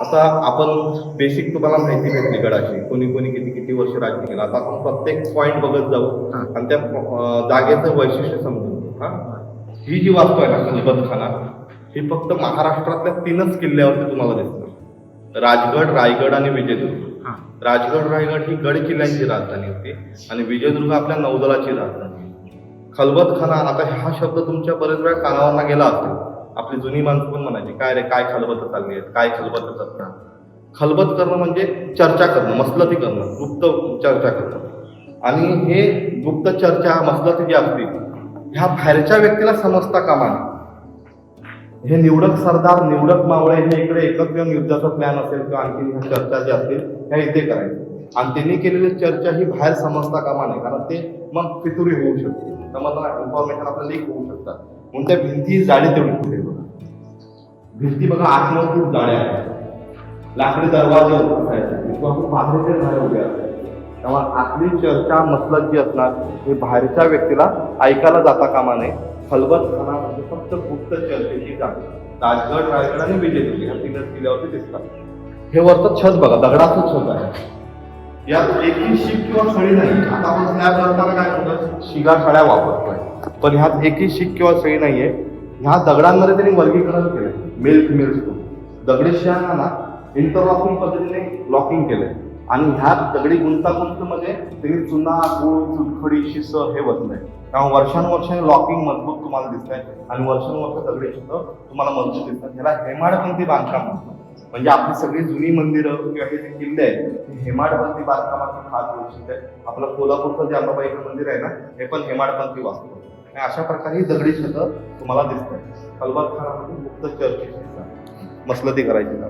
आता आपण बेसिक तुम्हाला माहिती भेटली गडाची. कोणी कोणी किती किती वर्ष राज्य केलं. आता आपण प्रत्येक पॉईंट बघत जाऊ. आणि त्या जागेचं वैशिष्ट्य समजून घेऊ, हा? ही जी वास्तू आहे ना खलबतखाना ही फक्त महाराष्ट्रातल्या तीनच किल्ल्यावरती तुम्हाला दिसणार. राजगड रायगड आणि विजयदुर्ग. हा. राजगड रायगड ही गड किल्ल्यांची राजधानी होती आणि विजयदुर्ग आपल्या नौदलाची राजधानी. खलबतखाना आता हा शब्द तुमच्या बरेच वेळा कानावरना गेला असेल. आपली जुनी माणसं पण म्हणायची काय रे काय खलबत चालली आहेत काय खलबत करणार खलबत करणं म्हणजे चर्चा करणं मसलती करणं गुप्त चर्चा करणं. आणि हे गुप्त चर्चा मसलती जी असते ह्या बाहेरच्या व्यक्तीला समजता कामा नये. हे निवडक सरदार निवडक मावळे हे इकडे एकत्र येऊन युद्धाचा प्लॅन असेल किंवा आणखी ह्या चर्चा ज्या असतील ह्या इथे करायचं. आणि त्यांनी केलेली चर्चा ही बाहेर समजता कामा नये कारण ते मग फितुरी होऊ शकते समजला इन्फॉर्मेशन आपल्याला लीक होऊ शकतात. म्हणून त्या भिंती जाडी तेवढी पुढे बघा. भिंती बघा आतमध्ये खूप जाड्या आहेत लाकडी दरवाजे किंवा खूप पातळीचे झाडे उभे असतात तेव्हा आतली चर्चा मसलत जी असणार हे बाहेरच्या व्यक्तीला ऐकायला जाता कामा नये. खलबत खाना म्हणजे फक्त गुप्त चर्चेची जागा. राजगड रायगड आणि विजयदुर्ग ह्या तीनच किल्ल्यावरती दिसतात. हे वरचं छत बघा दगडाचं छत आहे. यात एकही शीख किंवा सळी नाही. आता आपण स्लॅब करताना काय म्हणतात? शिगा सळ्या वापरतोय. पण ह्यात एकही शीख किंवा सळी आहे ह्या दगडांमध्ये त्यांनी वर्गीकरण केलं मेल फिमेल दगडी शियांना ना इंटरलॉकिंग पद्धतीने लॉकिंग केलंय. आणि ह्यात दगडी गुंतागुंतमध्ये त्यांनी चुना गुळ चुनखडी शिस हे बसलंय त्यामुळे वर्षानुवर्षाने लॉकिंग मजबूत तुम्हाला दिसतंय. आणि वर्षानुवर्ष दगडी शिस तुम्हाला मजबूत दिसतात. ह्याला हेमाडपंथी बांधकाम म्हणतात. म्हणजे आपली सगळी जुनी मंदिरं किंवा हे जे किल्ले आहेत हे हेमाडपंथी बांधकामाची खास वैशिष्ट्य आहे. आपलं कोल्हापूरचं जे अंबाबाईचं मंदिर आहे ना हे पण हेमाडपंथी वास्तू आणि अशा प्रकारे दगडी छत तुम्हाला दिसतात. खलबत खानामध्ये मुक्त चर्चेची मसलती करायची ना.